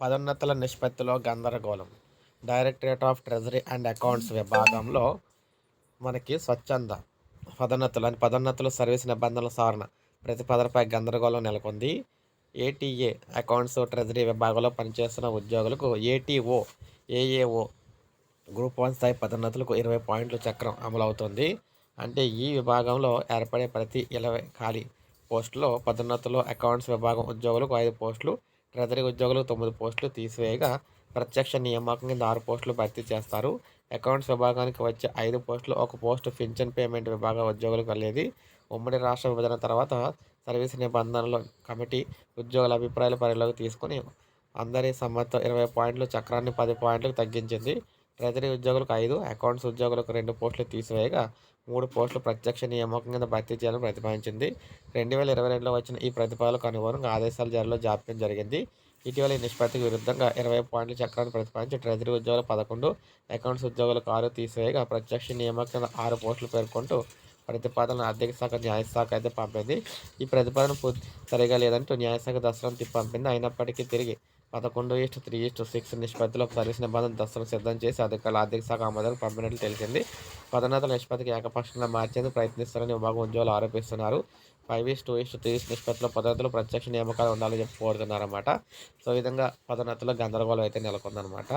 పదోన్నతుల నిష్పత్తిలో గందరగోళం. Directorate of treasury and accounts విభాగంలో మనకి స్వచ్ఛంద పదోన్నతులు అని పదోన్నతులు సర్వీస్ నిబంధనల సవరణ. ప్రతిపాదనపై గందరగోళం నెలకొంది. ఏటీఏ అకౌంట్స్ ట్రెజరీ విభాగంలో పనిచేస్తున్న ఉద్యోగులకు ఏటీఓ ఏఏఓ గ్రూప్ వన్ స్థాయి పదోన్నతులకు ఇరవై పాయింట్ల చక్రం అమలవుతుంది. అంటే ఈ విభాగంలో ఏర్పడే ప్రతి ఇరవై ఖాళీ పోస్టులో పదోన్నతులు అకౌంట్స్ విభాగం ఉద్యోగులకు ఐదు పోస్టులు ట్రెజరీ ఉద్యోగులకు తొమ్మిది పోస్టులు తీసివేయగా ప్రత్యక్ష నియామకం కింద ఆరు పోస్టులు భర్తీ చేస్తారు. అకౌంట్స్ విభాగానికి వచ్చే ఐదు పోస్టులు ఒక పోస్టు పింఛన్ పేమెంట్ విభాగ ఉద్యోగులకు వెళ్ళేది ఉమ్మడి రాష్ట్ర విభజన తర్వాత సర్వీస్ నిబంధనలు కమిటీ ఉద్యోగుల అభిప్రాయాలు పరిగణలోకి తీసుకొని అందరి సమ్మతితో ఇరవై పాయింట్లు చక్రాన్ని పది పాయింట్లకు తగ్గించింది. ట్రెజరీ ఉద్యోగులకు ఐదు అకౌంట్స్ ఉద్యోగులకు రెండు పోస్టులు తీసివేయగా మూడు పోస్టులు ప్రత్యక్ష నియామకం కింద భర్తీ చేయాలని ప్రతిపాదించింది. రెండు వేల ఇరవై రెండులో వచ్చిన ఈ ప్రతిపాదనకు అనుగుణంగా ఆదేశాల జారీలో జాప్యం జరిగింది. ఇటీవల ఈ నిష్పత్తికి విరుద్ధంగా ఇరవై పాయింట్ల చక్రాన్ని ప్రతిపాదించి ట్రెజరీ ఉద్యోగులు పదకొండు అకౌంట్స్ ఉద్యోగులకు ఆరు తీసివేయగా ప్రత్యక్ష నియామకం కింద ఆరు పోస్టులు పేర్కొంటూ ప్రతిపాదన ఆర్థిక శాఖ న్యాయశాఖ అయితే పంపింది. ఈ ప్రతిపాదన పూర్తి సరిగా లేదంటూ న్యాయశాఖ దర్శనం తిప్పి పంపింది. అయినప్పటికీ తిరిగి పదకొండు is to three is to six నిష్పత్తిలో సర్వీస్ నిబంధన దస్తరం సిద్ధం చేసి అధికారులు ఆర్థిక శాఖ ఆమోదానికి పంపినట్లు తెలిసింది. పదోన్నతుల నిష్పత్తికి ఏకపక్షంగా మార్చేందుకు ప్రయత్నిస్తారని విభాగం ఉద్యోగులు ఆరోపిస్తున్నారు. Five is two is three is నిష్పత్తిలో పదోన్నతులు ప్రత్యక్ష నియామకాలు ఉండాలని చెప్పి కోరుతున్నారన్నమాట. సో ఈ విధంగా పదోన్నతుల్లో గందరగోళం అయితే నెలకొందనమాట